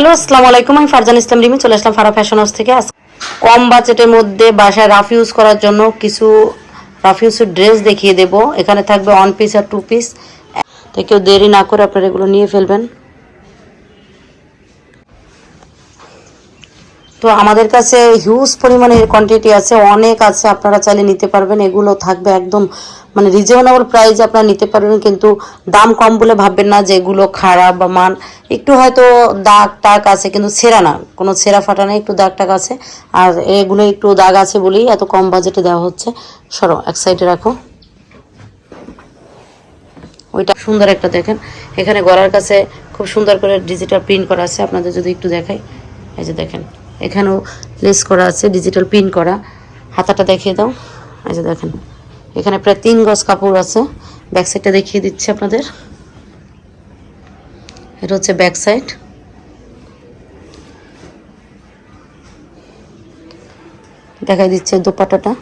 Hello আসসালামু আলাইকুম। আমি ফারজান ইসলাম রিমি, চলে আসলাম ফারা ফ্যাশন হাউস থেকে। কম বাজেটের মধ্যে বাসায় রাফ ইউজ করার জন্য কিছু রাফ ইউজের ড্রেস দেখিয়ে দেব। এখানে থাকবে ওয়ান পিস আর টু পিস তো কেউ দেরি না করে আপনারা এগুলো নিয়ে ফেলবেন। তো আমাদের কাছে হিউজ পরিমাণের কোয়ান্টিটি আছে, অনেক আছে, আপনারা চাইলে নিতে পারবেন। এগুলো থাকবে একদম মানে রিজনেবল প্রাইসে আপনারা নিতে পারবেন, কিন্তু দাম কম বলে ভাববেন না যে এগুলো খারাপ বা মান। একটু হয়তো দাগ টাক আছে, কিন্তু ছেঁড়া না, কোনো ছেঁড়া ফাটা নেই একটু দাগ টাক আছে। আর এগুলো একটু দাগ আছে বলেই এত কম বাজেটে দেওয়া হচ্ছে। সরো, এক সাইডে রাখো। ওইটা সুন্দর একটা দেখেন। এখানে গলার কাছে খুব সুন্দর করে ডিজিটাল প্রিন্ট করা আছে, আপনাদের যদি একটু দেখাই। এই যে দেখেন। এখানেও লেস করা আছে ডিজিটাল প্রিন্ট করা। হাতাটা দেখিয়ে দাও। এই যে দেখেন, এখানে প্রায় তিন গজ কাপড় আছে। ব্যাক সাইডটা দেখিয়ে দিচ্ছি আপনাদের। এটা হচ্ছে ব্যাক সাইড দেখাই দিচ্ছে দোপাটাটা।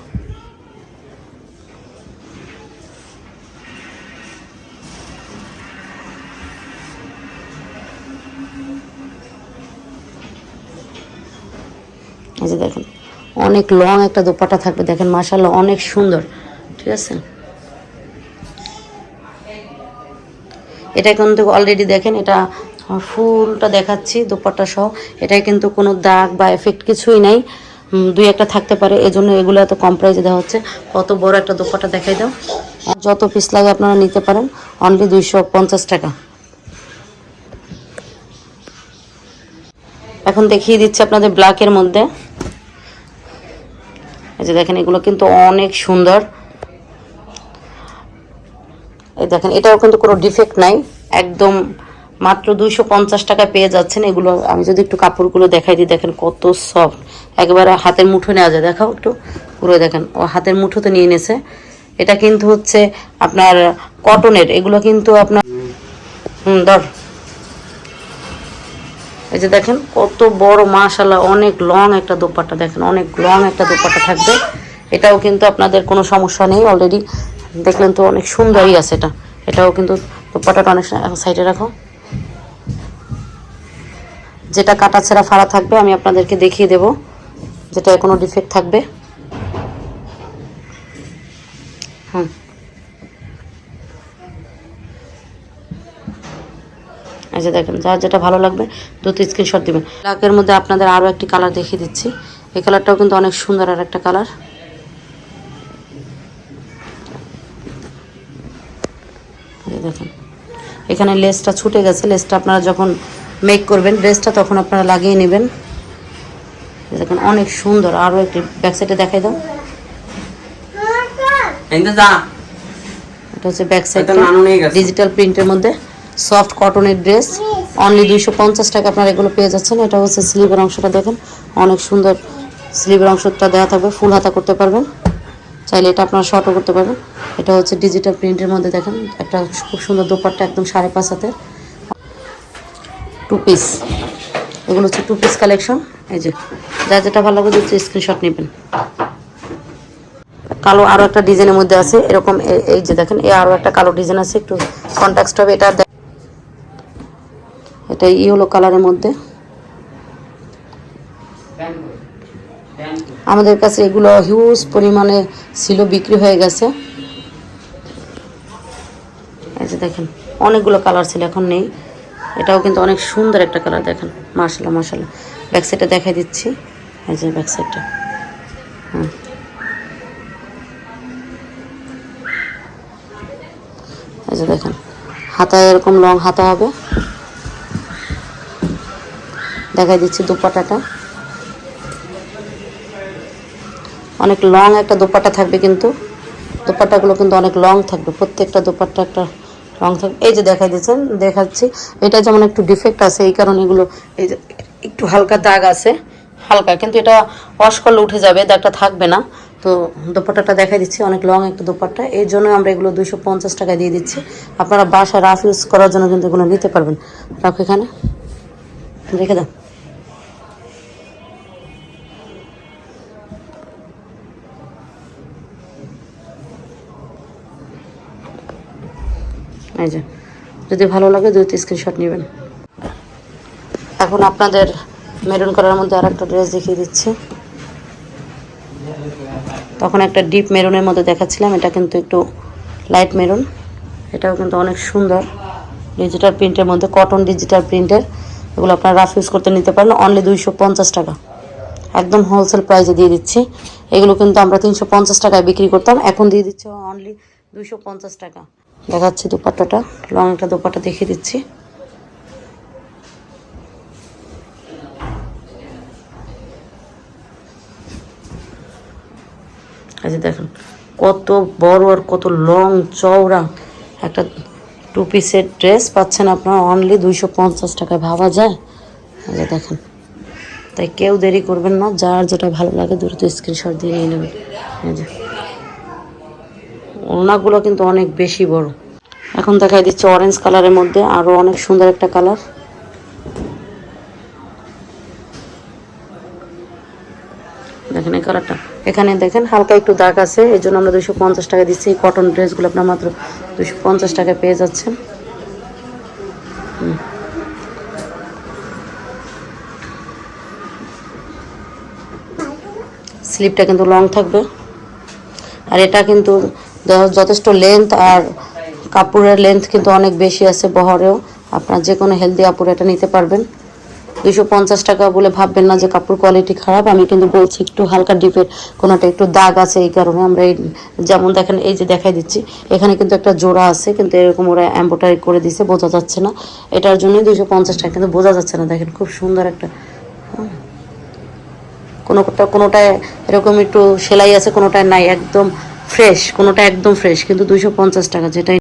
এই যে দেখেন, অনেক লং একটা দোপাটা থাকবে, দেখেন মাশাল্লাহ অনেক সুন্দর, ঠিক আছে? এটা কিন্তু অলরেডি দেখেন, এটা ফুলটা দেখাচ্ছি, দোপাট্টা সহ। এটাই কিন্তু কোনো দাগ বা এফেক্ট কিছুই নাই দুই একটা থাকতে পারে, এজন্য এগুলো এত কম প্রাইসে দেওয়া হচ্ছে। কত বড় একটা দোপাট্টা দেখাই দাও। যত পিস লাগে আপনারা নিতে পারেন অনলি দুইশো পঞ্চাশ টাকা। এখন দেখিয়ে দিচ্ছি আপনাদের ব্ল্যাকের মধ্যে। এই যে দেখেন, এগুলো কিন্তু অনেক সুন্দর। এই দেখেন, এটাও কিন্তু কোনো ডিফেক্ট নাই। একদম মাত্র দুইশো পঞ্চাশ টাকা পেয়ে যাচ্ছেন। এগুলো আমি যদি একটু কাপড়গুলো দেখাই দিই, দেখেন কত সফট একবারে হাতের মুঠো নেওয়া যায়। দেখাও একটু। পুরো দেখেন, ও হাতের মুঠোতে নিয়ে নিয়েছে। এটা কিন্তু হচ্ছে আপনার কটনের এগুলো কিন্তু আপনার হুম, ধর। এই যে দেখেন, কত বড় মাশাল্লাহ অনেক লং একটা দোপাট্টা দেখেন, অনেক লং একটা দোপাট্টা থাকবে। এটাও কিন্তু আপনাদের কোনো সমস্যা নেই অলরেডি দেখলেন তো অনেক সুন্দরই আছে এটা। এটাও কিন্তু দোপাট্টাটা অনেক এখন সাইডে রাখো। যেটা কাটা ছেঁড়া ফাড়া থাকবে, আমি আপনাদেরকে দেখিয়ে দেব যেটা কোনো ডিফেক্ট থাকবে। হুম। এই যে দেখেন যার যেটা ভালো লাগবে দুটো স্ক্রিনশট দিবেন। ব্ল্যাকের মধ্যে আপনাদের আরও একটি কালার দেখিয়ে দিচ্ছি। এই কালারটাও কিন্তু অনেক সুন্দর আর একটা কালার দেখেন এখানে লেসটা ছুটে গেছে। লেসটা আপনারা যখন মেক করবেন ড্রেসটা তখন আপনারা লাগিয়ে নেবেন। দেখেন অনেক সুন্দর। আরও একটি ব্যাক সাইডে দেখাই দাও। এটা হচ্ছে ব্যাক সাইড এটা নানু নিয়ে গেছে। ডিজিটাল প্রিন্টের মধ্যে। সফট কটনের ড্রেস। অনলি দুইশো পঞ্চাশ টাকা আপনারা এগুলো পেয়ে যাচ্ছেন। এটা হচ্ছে স্লিভের অংশটা দেখেন। অনেক সুন্দর স্লিভের অংশটা দেওয়া থাকবে। ফুল হাতা করতে পারবেন। চাইলে এটা আপনারা শর্টও করতে পারবেন। এটা হচ্ছে ডিজিটাল প্রিন্টের মধ্যে দেখেন। একটা খুব সুন্দর দোপাট্টা একদম সাড়ে পাঁচ হাতের। টু পিস এগুলো হচ্ছে টু পিস কালেকশন এই যে, যা যেটা ভালো লাগবে হচ্ছে স্ক্রিনশট নেবেন। কালো আরও একটা ডিজাইনের মধ্যে আছে। এরকম এই যে দেখেন এই আরও একটা কালো ডিজাইন আছে। একটু কন্ট্রাস্ট হবে। এটা এটা ইয়েলো কালারের মধ্যে। আমাদের কাছে এগুলো হিউজ পরিমাণে ছিল, বিক্রি হয়ে গেছে। এই যে দেখেন, অনেকগুলো কালার ছিল, এখন নেই। এটাও কিন্তু অনেক সুন্দর একটা কালার দেখেন মার্শাল্লাহ মার্শাল্লাহ ব্যাক সাইডটা দেখাই দিচ্ছি। এই যে ব্যাক সাইডটা হুম। এই যে দেখেন, হাতায় এরকম লং হাতা হবে। দেখাই দিচ্ছি দুপাটাটা। অনেক লং একটা দোপাট্টা থাকবে কিন্তু। দোপাট্টাগুলো কিন্তু অনেক লং থাকবে। প্রত্যেকটা দোপাট্টা একটা লং থাকবে। এই যে দেখাই দিচ্ছেন, দেখাচ্ছি। এটা যেমন একটু ডিফেক্ট আছে, এই কারণে এগুলো এই যে একটু হালকা দাগ আছে, হালকা। কিন্তু এটা ওয়াশ করলে উঠে যাবে, দাগটা থাকবে না। তো দোপাট্টাটা দেখাই দিচ্ছি, অনেক লং একটা দোপাট্টা। এই জন্য আমরা এগুলো দুইশো পঞ্চাশ টাকা দিয়ে দিচ্ছি। আপনারা বাসা রাফ ইউজ করার জন্য কিন্তু এগুলো নিতে পারবেন। রাখো এখানে। রেখে দাও। যদি ভালো লাগে দুই স্ক্রিনশট নেবেন। এখন আপনাদের মেরুন কালারের মধ্যে আর একটা ড্রেস দেখিয়ে দিচ্ছি। তখন একটা ডিপ মেরুনের মধ্যে দেখাচ্ছিলাম, এটা কিন্তু একটু লাইট মেরুন এটাও কিন্তু অনেক সুন্দর। ডিজিটাল প্রিন্টের মধ্যে কটন ডিজিটাল প্রিন্টের এগুলো আপনারা রাফ ইউজ করতে নিতে পারেন। অনলি দুইশো পঞ্চাশ টাকা। একদম হোলসেল প্রাইসে দিয়ে দিচ্ছি। এগুলো কিন্তু আমরা তিনশো পঞ্চাশ টাকায় বিক্রি করতাম। এখন দিয়ে দিচ্ছি অনলি দুইশো পঞ্চাশ টাকা। দেখাচ্ছি দুপাট্টাটা। লং একটা দুপাট্টা দেখিয়ে দিচ্ছি। দেখেন, কত বড় আর কত লং চওড়া একটা টু পিসের ড্রেস পাচ্ছেন আপনার অনলি দুইশো পঞ্চাশ টাকায়। ভাবা যায়? যে দেখেন। তাই কেউ দেরি করবেন না, যার যেটা ভালো লাগে দ্রুত স্ক্রিনশট দিয়ে নিয়ে নেবেন। ওনাগুলো কিন্তু অনেক বেশি বড়। এখন দেখাই দিচ্ছে অরেঞ্জ কালারের মধ্যে আরও অনেক সুন্দর একটা কালার দেখেন এই কালারটা এখানে দেখেন হালকা একটু দাগ আছে, এই জন্য আমরা দুশো পঞ্চাশ টাকা দিচ্ছি। এই কটন ড্রেসগুলো আপনার মাত্র দুশো পঞ্চাশ টাকায় পেয়ে যাচ্ছেন। স্লিপটা কিন্তু লং থাকবে। আর এটা কিন্তু যথেষ্ট লেন্থ আর কাপড়ের লেন্থ কিন্তু অনেক বেশি আছে বহরেও। আপনার যে কোনো হেলদি কাপড় এটা নিতে পারবেন। দুশো পঞ্চাশ টাকা বলে ভাববেন না যে কাপড় কোয়ালিটি খারাপ। আমি কিন্তু বলছি একটু হালকা ডিপের, কোনোটা একটু দাগ আছে এই কারণে আমরা এই যেমন দেখেন, এই যে দেখাই দিচ্ছি, এখানে কিন্তু একটা জোড়া আছে, কিন্তু এরকম ওরা এম্বোটারি করে দিছে, বোঝা যাচ্ছে না। এটার জন্যই দুশো পঞ্চাশ টাকা, কিন্তু বোঝা যাচ্ছে না, দেখেন খুব সুন্দর একটা কোনোটা, কোনোটায় এরকম একটু সেলাই আছে, কোনোটায় নাই, একদম ফ্রেশ কোনোটা একদম ফ্রেশ কিন্তু দুশো পঞ্চাশ টাকা, যেটাই